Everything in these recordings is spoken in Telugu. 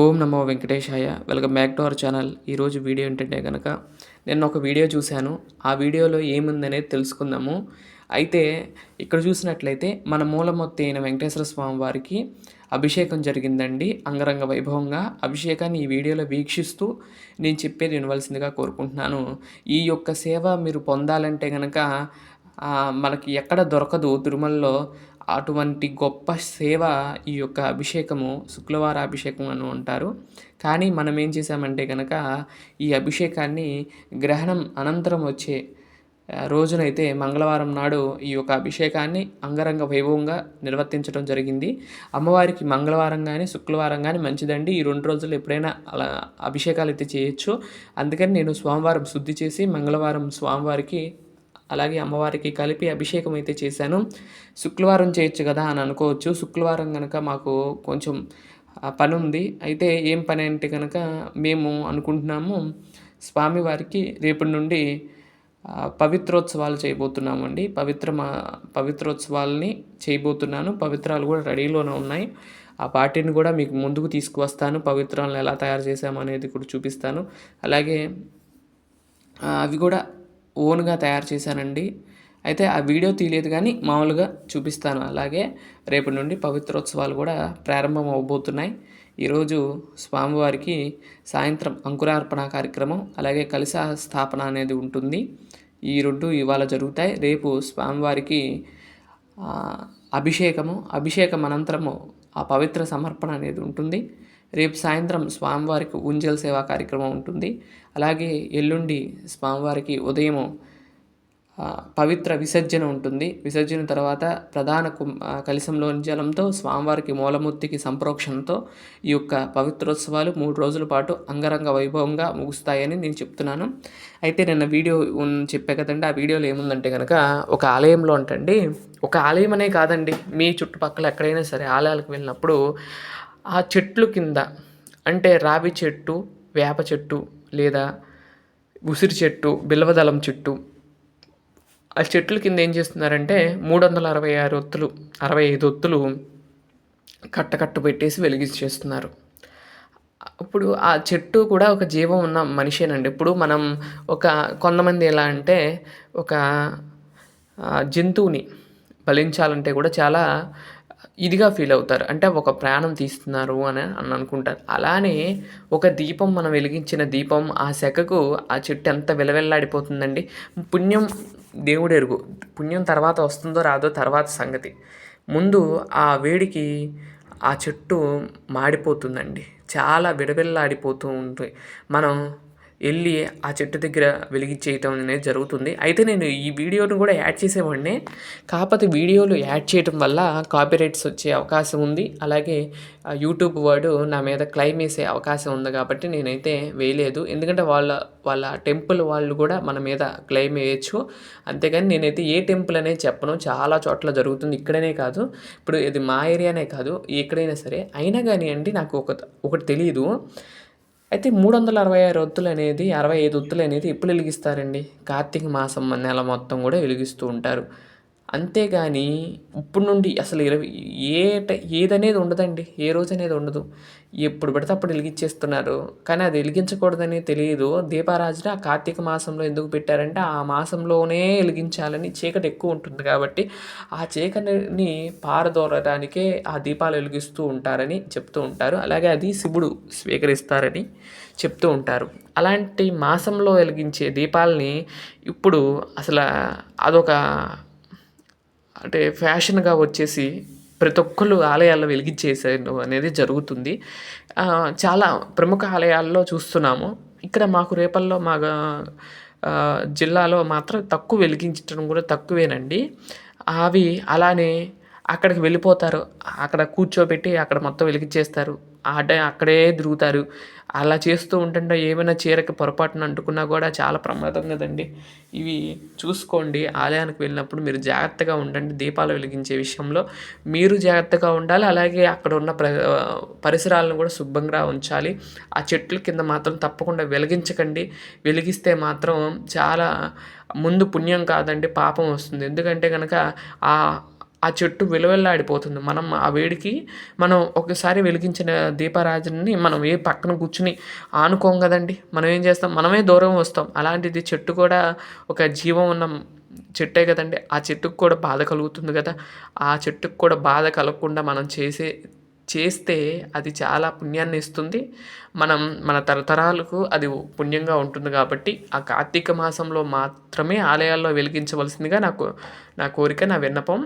ఓం నమో వెంకటేశాయ. Welcome back to our channel. ఈరోజు వీడియో ఏంటంటే కనుక నేను ఒక వీడియో చూశాను. ఆ వీడియోలో ఏముందనేది తెలుసుకుందాము. అయితే ఇక్కడ చూసినట్లయితే మన మూలమొత్తి అయిన వెంకటేశ్వర స్వామి వారికి అభిషేకం జరిగిందండి. అంగరంగ వైభవంగా అభిషేకాన్ని ఈ వీడియోలో వీక్షిస్తూ నేను చెప్పేది వినవలసిందిగా కోరుకుంటున్నాను. ఈ యొక్క సేవ మీరు పొందాలంటే కనుక మనకి ఎక్కడ దొరకదు. తిరుమలలో అటువంటి గొప్ప సేవ ఈ యొక్క అభిషేకము శుక్లవార అభిషేకం అని అంటారు. కానీ మనం ఏం చేసామంటే కనుక ఈ అభిషేకాన్ని గ్రహణం అనంతరం వచ్చే రోజునైతే మంగళవారం నాడు ఈ యొక్క అభిషేకాన్ని అంగరంగ వైభవంగా నిర్వర్తించడం జరిగింది. అమ్మవారికి మంగళవారం కానీ శుక్రవారం కానీ మంచిదండి. ఈ రెండు రోజులు ఎప్పుడైనా అలా అభిషేకాలు అయితే చేయొచ్చు. అందుకని నేను సోమవారం శుద్ధి చేసి మంగళవారం స్వామివారికి అలాగే అమ్మవారికి కలిపి అభిషేకం అయితే చేశాను. శుక్రవారం చేయొచ్చు కదా అని అనుకోవచ్చు. శుక్రవారం కనుక మాకు కొంచెం పని ఉంది అయితే ఏం పని అంటే కనుక మేము అనుకుంటున్నాము స్వామివారికి రేపటి నుండి పవిత్రోత్సవాలు చేయబోతున్నామండి. పవిత్ర పవిత్రోత్సవాలని చేయబోతున్నాను. పవిత్రాలు కూడా రెడీలోనే ఉన్నాయి. ఆ పార్టీని కూడా మీకు ముందుకు తీసుకువస్తాను. పవిత్రాలను ఎలా తయారు చేసామనేది కూడా చూపిస్తాను. అలాగే అవి కూడా ఓన్గా తయారు చేశానండి. అయితే ఆ వీడియో తీయలేదు కానీ మామూలుగా చూపిస్తాను. అలాగే రేపటి నుండి పవిత్రోత్సవాలు కూడా ప్రారంభం అవబోతున్నాయి. ఈరోజు స్వామివారికి సాయంత్రం అంకురార్పణ కార్యక్రమం అలాగే కలిస స్థాపన అనేది ఉంటుంది. ఈ రెండు ఇవాళ జరుగుతాయి. రేపు స్వామివారికి అభిషేకము. అభిషేకం అనంతరము ఆ పవిత్ర సమర్పణ అనేది ఉంటుంది. రేపు సాయంత్రం స్వామివారికి ఉంజల్ సేవా కార్యక్రమం ఉంటుంది. అలాగే ఎల్లుండి స్వామివారికి ఉదయం పవిత్ర విసర్జన ఉంటుంది. విసర్జన తర్వాత ప్రధాన కు కలిసంలోని జలంతో స్వామివారికి మూలమూర్తికి సంప్రోక్షణతో ఈ యొక్క పవిత్రోత్సవాలు మూడు రోజుల పాటు అంగరంగ వైభవంగా ముగుస్తాయని నేను చెప్తున్నాను. అయితే నిన్న వీడియో చెప్పే కదండి ఆ వీడియోలో ఏముందంటే కనుక ఒక ఆలయంలో అంటండి ఒక ఆలయం అనే కాదండి మీ చుట్టుపక్కల ఎక్కడైనా సరే ఆలయాలకు వెళ్ళినప్పుడు ఆ చెట్లు కింద అంటే రావి చెట్టు వేప చెట్టు లేదా ఉసిరి చెట్టు బిల్వదళం చెట్టు ఆ చెట్ల కింద ఏం చేస్తున్నారంటే మూడు వందల అరవై ఆరు ఒత్తులు అరవై ఐదు ఒత్తులు కట్టకట్టు పెట్టేసి వెలిగించేస్తున్నారు. అప్పుడు ఆ చెట్టు కూడా ఒక జీవం ఉన్న మనిషేనండి. ఇప్పుడు మనం ఒక కొంతమంది ఎలా అంటే ఒక జంతువుని బలించాలంటే కూడా చాలా ఇదిగా ఫీల్ అవుతారు. అంటే ఒక ప్రాణం తీస్తున్నారు అని అని అనుకుంటారు. అలానే ఒక దీపం మనం వెలిగించిన దీపం ఆ శకకు ఆ చెట్టు ఎంత విలవెల్లాడిపోతుందండి. పుణ్యం దేవుడు ఎరుగు. పుణ్యం తర్వాత వస్తుందో రాదో తర్వాత సంగతి. ముందు ఆ వేడికి ఆ చెట్టు మాడిపోతుందండి. చాలా విడవెల్లాడిపోతూ ఉంటుంది. మనం వెళ్ళి ఆ చెట్టు దగ్గర వెలిగించేయటం అనేది జరుగుతుంది. అయితే నేను ఈ వీడియోను కూడా యాడ్ చేసేవాడిని. కాకపోతే వీడియోలు యాడ్ చేయటం వల్ల కాపీరైట్స్ వచ్చే అవకాశం ఉంది. అలాగే యూట్యూబ్ వాడు నా మీద క్లైమ్ వేసే అవకాశం ఉంది కాబట్టి నేనైతే వేయలేదు. ఎందుకంటే వాళ్ళ వాళ్ళ టెంపుల్ వాళ్ళు కూడా మన మీద క్లెయిమ్ వేయచ్చు అంతేగాని నేనైతే ఏ టెంపుల్ అనేది చెప్పను. చాలా చోట్ల జరుగుతుంది. ఇక్కడనే కాదు. ఇప్పుడు ఇది మా ఏరియానే కాదు. ఎక్కడైనా సరే. అయినా కానీ అండి నాకు ఒక ఒకటి తెలియదు అయితే మూడు వందల అరవై ఆరు ఒత్తులు అనేది అరవై ఐదు ఒత్తులు అనేది ఎప్పుడు వెలిగిస్తారండి? కార్తీక మాసం నెల మొత్తం కూడా వెలిగిస్తూ ఉంటారు. అంతేగాని ఇప్పుడు నుండి అసలు ఇరవై ఏ ఏదనేది ఉండదండి. ఏ రోజు అనేది ఉండదు. ఎప్పుడు పడితే అప్పుడు వెలిగించేస్తున్నారు. కానీ అది వెలిగించకూడదని తెలియదు. దీపారాజుని ఆ కార్తీక మాసంలో ఎందుకు పెట్టారంటే ఆ మాసంలోనే వెలిగించాలని చీకటి ఎక్కువ ఉంటుంది కాబట్టి ఆ చీకటిని పారదోలడానికే ఆ దీపాలు వెలిగిస్తూ ఉంటారని చెప్తూ ఉంటారు. అలాగే అది శివుడు స్వీకరిస్తారని చెప్తూ ఉంటారు. అలాంటి మాసంలో వెలిగించే దీపాలని ఇప్పుడు అసలు అదొక అంటే ఫ్యాషన్గా వచ్చేసి ప్రతి ఒక్కళ్ళు ఆలయాల్లో వెలిగించేసేయడం అనేది జరుగుతుంది. చాలా ప్రముఖ ఆలయాల్లో చూస్తున్నాము. ఇక్కడ మాకు రేపల్లో మా జిల్లాలో మాత్రం తక్కువ వెలిగించడం కూడా తక్కువేనండి. అవి అలానే అక్కడికి వెళ్ళిపోతారు. అక్కడ కూర్చోబెట్టి అక్కడ మొత్తం వెలిగించేస్తారు. ఆ టైం అక్కడే తిరుగుతారు. అలా చేస్తూ ఉంటుంటే ఏమైనా చీరకి పొరపాటున అంటుకున్నా కూడా చాలా ప్రమాదం కదండి. ఇవి చూసుకోండి. ఆలయానికి వెళ్ళినప్పుడు మీరు జాగ్రత్తగా ఉండండి. దీపాలు వెలిగించే విషయంలో మీరు జాగ్రత్తగా ఉండాలి. అలాగే అక్కడ ఉన్న ప్ర పరిసరాలను కూడా శుభ్రంగా ఉంచాలి. ఆ చెట్ల కింద మాత్రం తప్పకుండా వెలిగించకండి. వెలిగిస్తే మాత్రం చాలా ముందు పుణ్యం కాదండి పాపం వస్తుంది. ఎందుకంటే కనుక ఆ ఆ చెట్టు విలువెల్లాడిపోతుంది. మనం ఆ వేడికి మనం ఒకసారి వెలిగించిన దీపారాజుని మనం ఏ పక్కన కూర్చుని ఆనుకోం కదండి. మనం ఏం చేస్తాం? మనమే దూరం వస్తాం. అలాంటిది చెట్టు కూడా ఒక జీవం ఉన్న చెట్టే కదండి. ఆ చెట్టుకు కూడా బాధ కలుగుతుంది కదా. ఆ చెట్టుకు కూడా బాధ కలగకుండా మనం చేసే చేస్తే అది చాలా పుణ్యాన్ని ఇస్తుంది. మనం మన తరతరాలకు అది పుణ్యంగా ఉంటుంది కాబట్టి ఆ కార్తీక మాసంలో మాత్రమే ఆలయాల్లో వెలిగించవలసిందిగా నాకు నా కోరిక నా విన్నపం.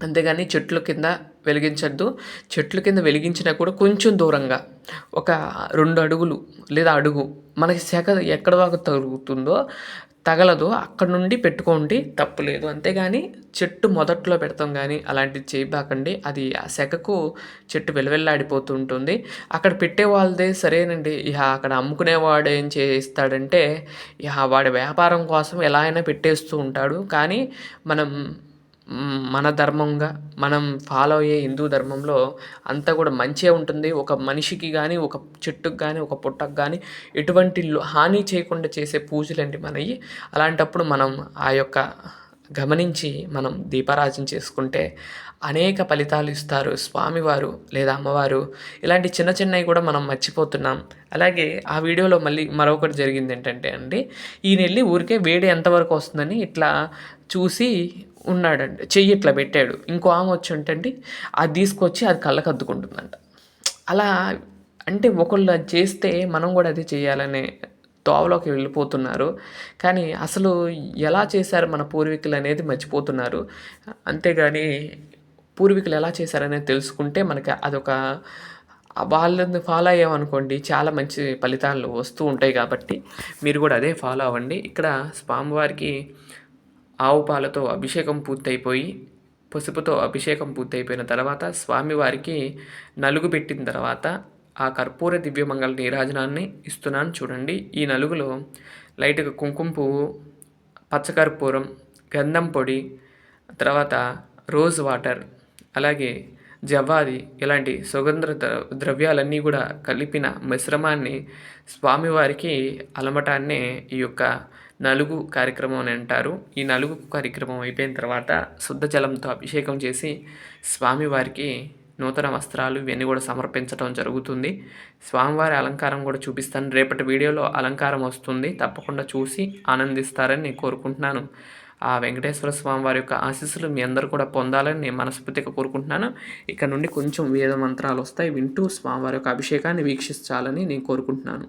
అంతేగాని చెట్ల కింద వెలిగించద్దు. చెట్ల కింద వెలిగించినా కూడా కొంచెం దూరంగా ఒక రెండు అడుగులు లేదా అడుగు మనకి సెగ ఎక్కడ దాకా తగులుతుందో తగలదో. అక్కడ నుండి పెట్టుకోండి తప్పులేదు అంతేగాని చెట్టు మొదట్లో పెడతాం కానీ అలాంటివి చేయబాకండి. అది ఆ సెగకు చెట్టు వెలవెల్లాడిపోతూ ఉంటుంది అక్కడ పెట్టే వాళ్ళదే సరేనండి. ఇక అక్కడ అమ్ముకునేవాడు ఏం చేస్తాడంటే ఇక వాడి వ్యాపారం కోసం ఎలా అయినా పెట్టేస్తూ ఉంటాడు. కానీ మనం మన ధర్మంగా మనం ఫాలో అయ్యే హిందూ ధర్మంలో అంతా కూడా మంచే ఉంటుంది. ఒక మనిషికి కానీ ఒక చెట్టుకు కానీ ఒక పుట్టకు కానీ ఎటువంటి హాని చేయకుండా చేసే పూజలండి మనవి? అలాంటప్పుడు మనం ఆ యొక్క గమనించి మనం దీపారాజన చేసుకుంటే అనేక ఫలితాలు ఇస్తారు. స్వామివారు లేదా అమ్మవారు ఇలాంటి చిన్న చిన్నవి కూడా మనం మర్చిపోతున్నాం. అలాగే ఆ వీడియోలో మళ్ళీ మరొకటి జరిగింది ఏంటంటే అండి ఈయన వెళ్ళి ఊరికే వేడి ఎంతవరకు వస్తుందని ఇట్లా చూసి ఉన్నాడండి. చెయ్యి ఇట్లా పెట్టాడు. ఇంకో ఆమె వచ్చి ఉంటండి అది తీసుకొచ్చి అది కళ్ళకు అద్దుకుంటుందంట అలా అంటే ఒకళ్ళు అది చేస్తే మనం కూడా అది చేయాలనే దోవలోకి వెళ్ళిపోతున్నారు. కానీ అసలు ఎలా చేశారు మన పూర్వీకులు అనేది మర్చిపోతున్నారు. అంతేగాని పూర్వీకులు ఎలా చేశారనేది తెలుసుకుంటే మనకి అదొక వాళ్ళని ఫాలో అయ్యామనుకోండి చాలా మంచి ఫలితాలు వస్తూ ఉంటాయి కాబట్టి మీరు కూడా అదే ఫాలో అవ్వండి. ఇక్కడ స్వామివారికి ఆవు పాలతో అభిషేకం పూర్తయిపోయి పసుపుతో అభిషేకం పూర్తయిపోయిన తర్వాత స్వామివారికి నలుగు పెట్టిన తర్వాత ఆ కర్పూర దివ్యమంగళ నీరాజనాన్ని ఇస్తున్నాను చూడండి. ఈ నలుగులో లైట్గా కుంకుమ పువ్వు పచ్చకర్పూరం గంధం పొడి తర్వాత రోజ్ వాటర్ అలాగే జవ్వాది ఇలాంటి సుగంధ ద్రవ్యాలన్నీ కూడా కలిపిన మిశ్రమాన్ని స్వామివారికి అలమటాన్నే ఈ యొక్క నలుగు కార్యక్రమం అని అంటారు. ఈ నలుగు కార్యక్రమం అయిపోయిన తర్వాత శుద్ధ జలంతో అభిషేకం చేసి స్వామివారికి నూతన వస్త్రాలు ఇవన్నీ కూడా సమర్పించడం జరుగుతుంది. స్వామివారి అలంకారం కూడా చూపిస్తాను. రేపటి వీడియోలో అలంకారం వస్తుంది. తప్పకుండా చూసి ఆనందిస్తారని నేను కోరుకుంటున్నాను. ఆ వెంకటేశ్వర స్వామి వారి యొక్క ఆశీస్సులు మీ అందరూ కూడా పొందాలని నేను మనస్ఫూర్తిగా కోరుకుంటున్నాను. ఇక్కడ నుండి కొంచెం వేద మంత్రాలు వస్తాయి. వింటూ స్వామివారి యొక్క అభిషేకాన్ని వీక్షించాలని నేను కోరుకుంటున్నాను.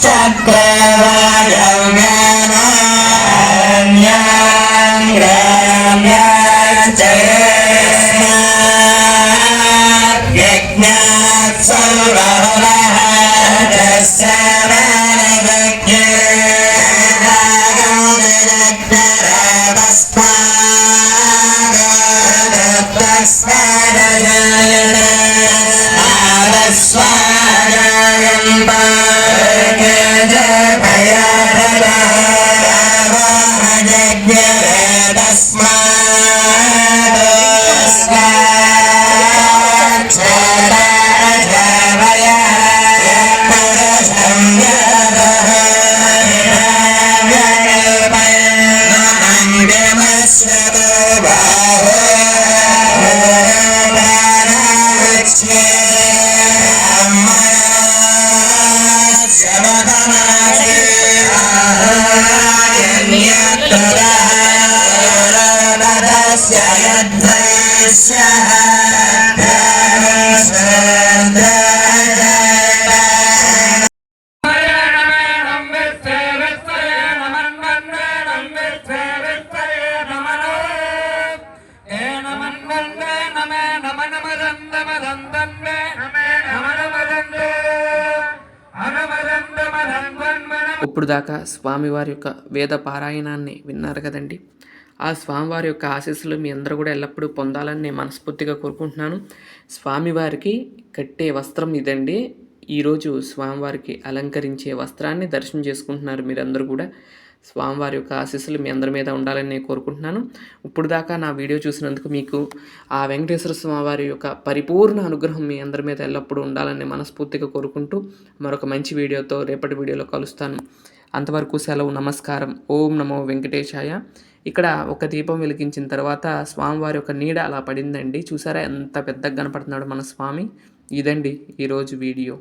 च ఇప్పుడు దాకా స్వామివారి యొక్క వేద పారాయణాన్ని విన్నారు కదండి. ఆ స్వామివారి యొక్క ఆశీస్సులు మీ అందరూ కూడా ఎల్లప్పుడూ పొందాలని నేను మనస్ఫూర్తిగా కోరుకుంటున్నాను. స్వామివారికి కట్టే వస్త్రం ఇదండి. ఈరోజు స్వామివారికి అలంకరించే వస్త్రాన్ని దర్శనం చేసుకుంటున్నారు మీరందరూ కూడా. స్వామివారి యొక్క ఆశీస్సులు మీ అందరి మీద ఉండాలని నేను కోరుకుంటున్నాను. ఇప్పుడు దాకా నా వీడియో చూసినందుకు మీకు ఆ వెంకటేశ్వర స్వామివారి యొక్క పరిపూర్ణ అనుగ్రహం మీ అందరి మీద ఎల్లప్పుడూ ఉండాలని మనస్ఫూర్తిగా కోరుకుంటూ మరొక మంచి వీడియోతో రేపటి వీడియోలో కలుస్తాను. అంతవరకు సెలవు నమస్కారం. ఓం నమో వెంకటేశాయ. ఇక్కడ ఒక దీపం వెలిగించిన తర్వాత స్వామివారి యొక్క నీడ అలా పడిందండి. చూసారా ఎంత పెద్దగా కనపడుతున్నాడు మన స్వామి. ఇదండి ఈరోజు వీడియో.